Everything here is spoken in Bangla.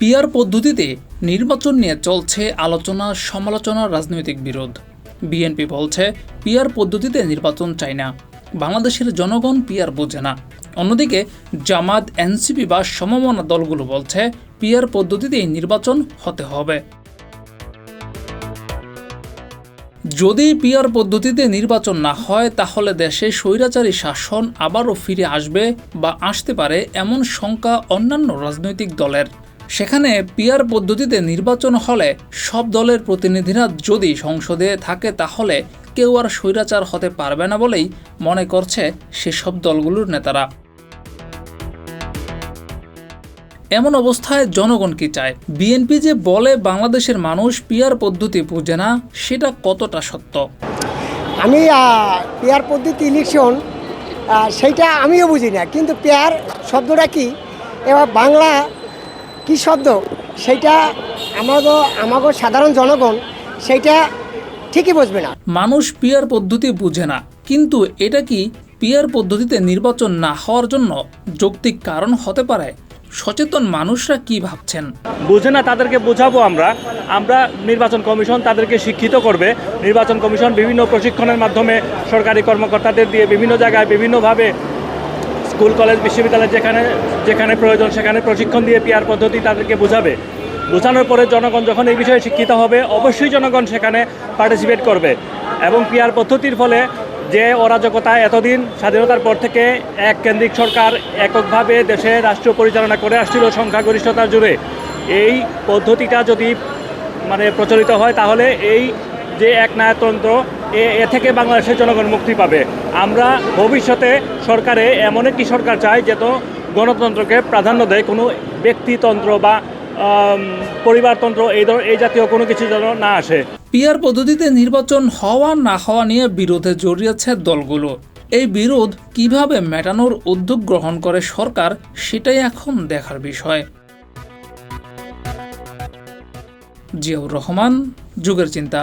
পিয়ার পদ্ধতিতে নির্বাচন নিয়ে চলছে আলোচনা, সমালোচনা, রাজনৈতিক বিরোধ। বিএনপি বলছে পিয়ার পদ্ধতিতে নির্বাচন চায় না। বাংলাদেশের জনগণ পিয়ার বোঝে না। অন্যদিকে, জামাত, এনসিপি বা সমমনা দলগুলো বলছে পিয়ার পদ্ধতিতেই নির্বাচন হতে হবে। যদি পিয়ার পদ্ধতিতে নির্বাচন না হয়, তাহলে দেশে স্বৈরাচারী শাসন আবারও ফিরে আসবে বা আসতে পারে এমন শঙ্কা অন্যান্য রাজনৈতিক দলের। সেখানে পিয়ার পদ্ধতিতে নির্বাচন হলে সব দলের প্রতিনিধিরা যদি সংসদে থাকে তাহলে কেউ আর স্বৈরাচার হতে পারবে না বলেই মনে করছে সেসব দলগুলোর নেতারা। এমন অবস্থায় জনগণ কি চায়? বিএনপি যে বলে বাংলাদেশের মানুষ পিয়ার পদ্ধতি বুঝে না, সেটা কতটা সত্য? আমি পেয়ার পদ্ধতি ইলেকশন সেইটা আমিও বুঝি না। কিন্তু পেয়ার শব্দটা কি? এবার বাংলা কি শব্দ? সেইটা আমাগো আমাগো সাধারণ জনগণ সেইটা ঠিকই বুঝবে না। মানুষ পিয়ার পদ্ধতি বুঝে না কিন্তু এটা কি পিয়ার পদ্ধতিতে নির্বাচন না হওয়ার জন্য যৌক্তিক কারণ হতে পারে? সচেতন মানুষরা কি ভাবছেন? বুঝে না তাদেরকে বোঝাবো আমরা। আমরা নির্বাচন কমিশন তাদেরকে শিক্ষিত করবে। নির্বাচন কমিশন বিভিন্ন প্রশিক্ষণের মাধ্যমে সরকারি কর্মকর্তাদের দিয়ে বিভিন্ন জায়গায় বিভিন্নভাবে স্কুল, কলেজ, বিশ্ববিদ্যালয় যেখানে যেখানে প্রয়োজন, সেখানে প্রশিক্ষণ দিয়ে পিয়ার পদ্ধতি তাদেরকে বোঝাবে। বোঝানোর পরে জনগণ যখন এই বিষয়ে শিক্ষিত হবে, অবশ্যই জনগণ সেখানে পার্টিসিপেট করবে। এবং পিয়ার পদ্ধতির ফলে যে অরাজকতা এতদিন স্বাধীনতার পর থেকে এক কেন্দ্রিক সরকার এককভাবে দেশে রাষ্ট্র পরিচালনা করে আসছিল সংখ্যাগরিষ্ঠতার জুড়ে, এই পদ্ধতিটা যদি মানে প্রচলিত হয়, তাহলে এই যে এক নায়তন্ত্র এ থেকে বাংলাদেশের জনগণ মুক্তি পাবে। আমরা ভবিষ্যতে সরকারে এমন একটি সরকার চাই যেত গণতন্ত্রকে প্রাধান্য দেয়। কোনো ব্যক্তিতন্ত্র বা পরিবারতন্ত্র এই ধর, এই জাতীয় কোনো কিছু যেন না আসে। পিয়ার পদ্ধতিতে নির্বাচন হওয়া না হওয়া নিয়ে বিরোধে জড়িয়েছে দলগুলো। এই বিরোধ কীভাবে মেটানোর উদ্যোগ গ্রহণ করে সরকার সেটাই এখন দেখার বিষয়। জিয়াউর রহমান, যুগের চিন্তা।